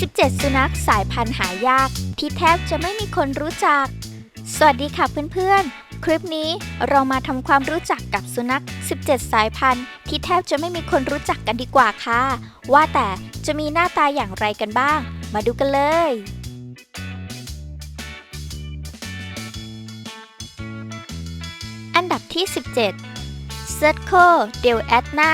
17 สุนัขสายพันธุ์หายาก ที่แทบจะไม่มีคนรู้จัก สวัสดีค่ะเพื่อนๆ คลิปนี้เรามาทำความรู้จักกับสุนัข 17 สายพันธุ์ ที่แทบจะไม่มีคนรู้จักกันดีกว่าค่ะ ว่าแต่จะมีหน้าตาอย่างไรกันบ้าง มาดูกันเลย อันดับที่ 17 c i r c l e d e l a t n a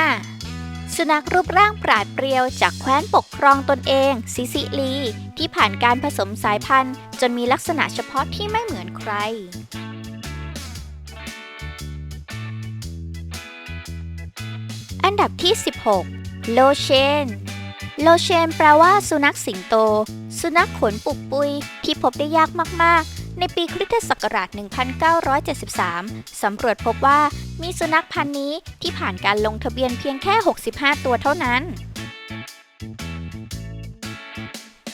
สุนัขรูปร่างปราดเปรียวจากแคว้นปกครองตนเองซิซิลี ที่ผ่านการผสมสายพันธุ์ จนมีลักษณะเฉพาะที่ไม่เหมือนใคร อันดับที่ 16 โลเชน โลเชนแปลว่าสุนัขสิงโต สุนัขขนปุกปุยที่พบได้ยากมาก ๆ ในปีคริสตศักราช 1973 สำรวจพบว่า มีสุนัขพันธุ์นี้ที่ผ่านการลงทะเบียนเพียงแค่ 65 ตัวเท่านั้น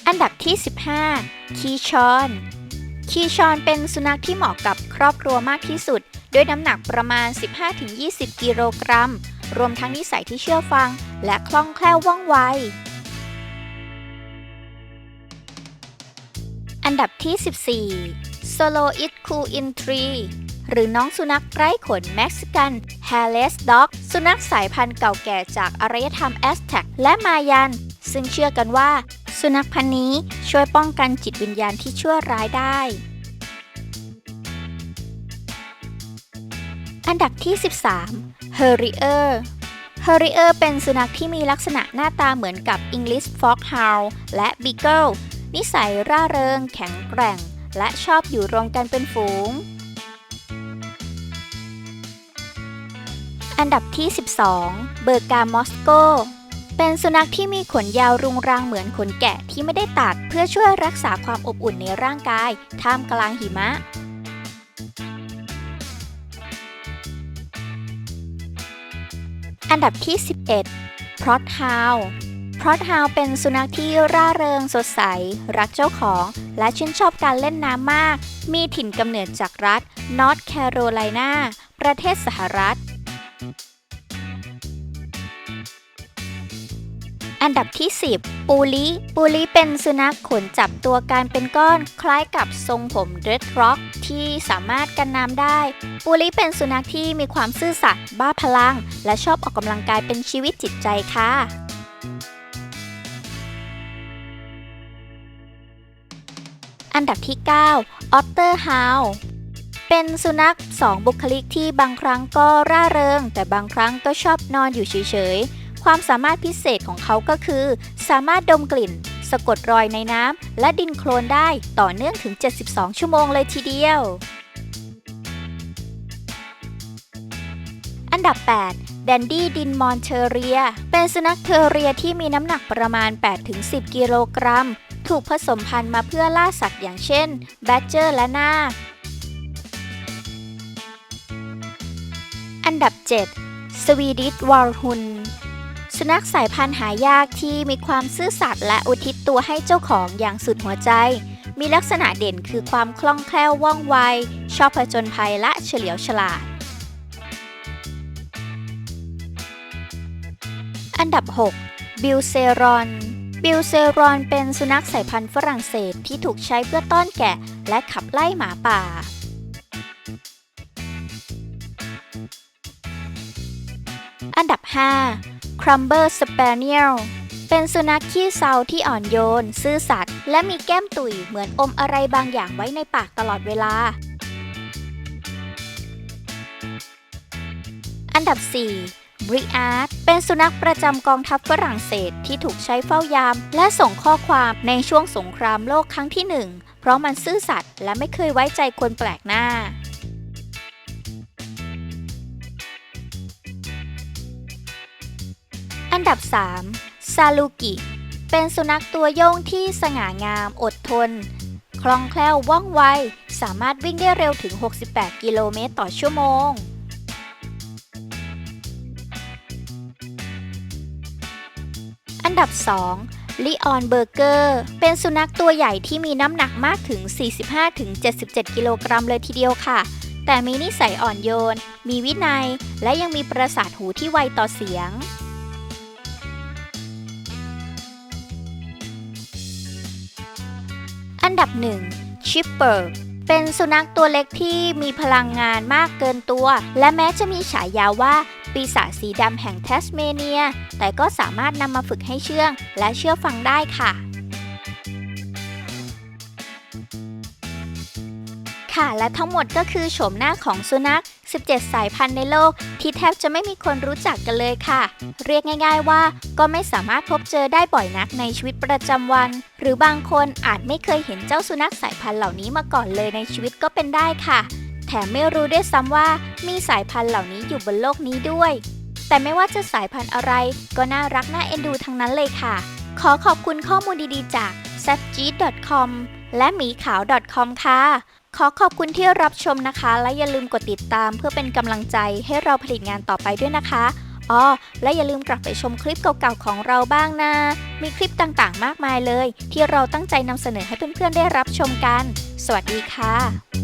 อันดับที่ 15 คีชอน คีชอนเป็นสุนัขที่เหมาะกับครอบครัวมากที่สุด ด้วยน้ำหนักประมาณ 15-20 กิโลกรัม รวมทั้งนิสัยที่เชื่อฟัง และคล่องแคล่วว่องไว อันดับที่ 14 Solo It Cool in Tree หรือน้องสุนัขไร้ขนเม็กซิกัน Hairless Dog สุนัขสายพันธุ์เก่าแก่จากอารยธรรมแอสแท็กและมายัน ซึ่งเชื่อกันว่า สุนัขพันธุ์นี้ช่วยป้องกันจิตวิญญาณที่ชั่วร้ายได้ อันดับที่ 13 Harrier Harrier เป็นสุนัขที่มีลักษณะหน้าตาเหมือนกับ English Foxhound และ Beagle นิสัยร่าเริง แข็งแกร่ง และชอบอยู่รวมกันเป็นฝูง อันดับที่ 12 เบอร์กามอสโก เป็นสุนัขที่มีขนยาวรุงรังเหมือนขนแกะที่ไม่ได้ตัดเพื่อช่วยรักษาความอบอุ่นในร่างกาย ท่ามกลางหิมะ อันดับที่ 11 พรอตฮาวพรอตฮาวเป็นสุนัขที่ร่าเริงสดใส รักเจ้าของ และชื่นชอบการเล่นน้ำมาก มีถิ่นกำเนิดจากรัฐนอร์ทแคโรไลนาประเทศสหรัฐ อันดับที่ 10 ปูลิปูลิเป็นสุนัขขนจับตัวการเป็นก้อนคล้ายกับทรงผมเดรดร็อกที่สามารถกันน้ำได้ ปูลิเป็นสุนัขที่มีความซื่อสัตย์บ้าพลัง และชอบออกกำลังกายเป็นชีวิตจิตใจค่ะอันดับที่ 9 ออตเตอร์ฮาว เป็นสุนัขสองบุคลิกที่บางครั้งก็ร่าเริง แต่บางครั้งก็ชอบนอนอยู่เฉยๆ ความสามารถพิเศษของเขาก็คือ สามารถดมกลิ่น สะกดรอยในน้ำและดินโคลนได้ต่อเนื่องถึง 72 ชั่วโมงเลยทีเดียว อันดับ 8 แดนดี้ดินมอนเทเรีย เป็นสุนัขเทอเรียที่มีน้ำหนักประมาณ 8-10 กิโลกรัม ถูกผสมพันธุ์มาเพื่อล่าสัตว์อย่างเช่น แบดเจอร์และนาค อันดับ 7 สวีดิชวอลฮุน สุนัขสายพันธุ์หายากที่มีความซื่อสัตย์และอุทิศตัวให้เจ้าของอย่างสุดหัวใจ มีลักษณะเด่นคือความคล่องแคล่วว่องไว ชอบผจญภัยและเฉลียวฉลาด อันดับ 6 บิลเซรอนบิลเซรอนเป็นสุนัขสายพันธุ์ฝรั่งเศสที่ถูกใช้เพื่อต้อนแกะและขับไล่หมาป่า อันดับ 5 Crumber Spaniel เป็นสุนัขขี้เซาที่อ่อนโยน ซื่อสัตย์และมีแก้มตุยเหมือนอมอะไรบางอย่างไว้ในปากตลอดเวลา อันดับ4บริอาร์ตเป็นสุนัขประจำกองทัพฝรั่งเศสที่ถูกใช้เฝ้ายาม และส่งข้อความในช่วงสงครามโลกครั้งที่หนึ่งเพราะมันซื่อสัตย์และไม่เคยไว้ใจคนแปลกหน้า อันดับ 3 ซาลูกิ เป็นสุนัขตัวโยงที่สง่างามอดทน คล่องแคล่วว่องไว สามารถวิ่งได้เร็วถึง 68 กิโลเมตรต่อชั่วโมง อันดับ 2ลีออนเบอร์เกอร์ เป็นสุนัขตัวใหญ่ที่มีน้ำหนักมากถึง 45-77 กิโลกรัมเลยทีเดียวค่ะ แต่มีนิสัยอ่อนโยน มีวินัย และยังมีประสาทหูที่ไวต่อเสียง นดับ1 Chipper เป็นสุนัขตัวเล็กที่มีพลังงานมากเกินตัว และแม้จะมีฉายาว่าปีศาจสีดำแห่งเทสเมเนีย แต่ก็สามารถนำมาฝึกให้เชื่อง และเชื่อฟังได้ค่ะ ค่ะและทั้งหมดก็คือโฉมหน้าของสุนัข 17สายพันธุ์ในโลก ที่แทบจะไม่มีคนรู้จักกันเลยค่ะ เรียกง่าย ๆว่า ก็ไม่สามารถพบเจอได้บ่อยนักในชีวิตประจำวัน หรือบางคนอาจไม่เคยเห็นเจ้าสุนัขสายพันธุ์เหล่านี้มาก่อนเลยในชีวิตก็เป็นได้ค่ะ แถมไม่รู้ด้วยซ้ำว่า มีสายพันธุ์เหล่านี้อยู่บนโลกนี้ด้วย แต่ไม่ว่าจะสายพันธุ์อะไร ก็น่ารักน่าเอ็นดูทั้งนั้นเลยค่ะ ขอขอบคุณข้อมูลดีๆจาก s a g c o m และหมีขาว .com ค่ะ ขอขอบคุณที่รับชมนะคะ และอย่าลืมกดติดตามเพื่อเป็นกำลังใจให้เราผลิตงานต่อไปด้วยนะคะอ๋อและอย่าลืมกลับไปชมคลิปเก่าๆของเราบ้างนะ มีคลิปต่างๆ มากมายเลย ที่เราตั้งใจนำเสนอให้เพื่อนๆได้รับชมกัน สวัสดีค่ะ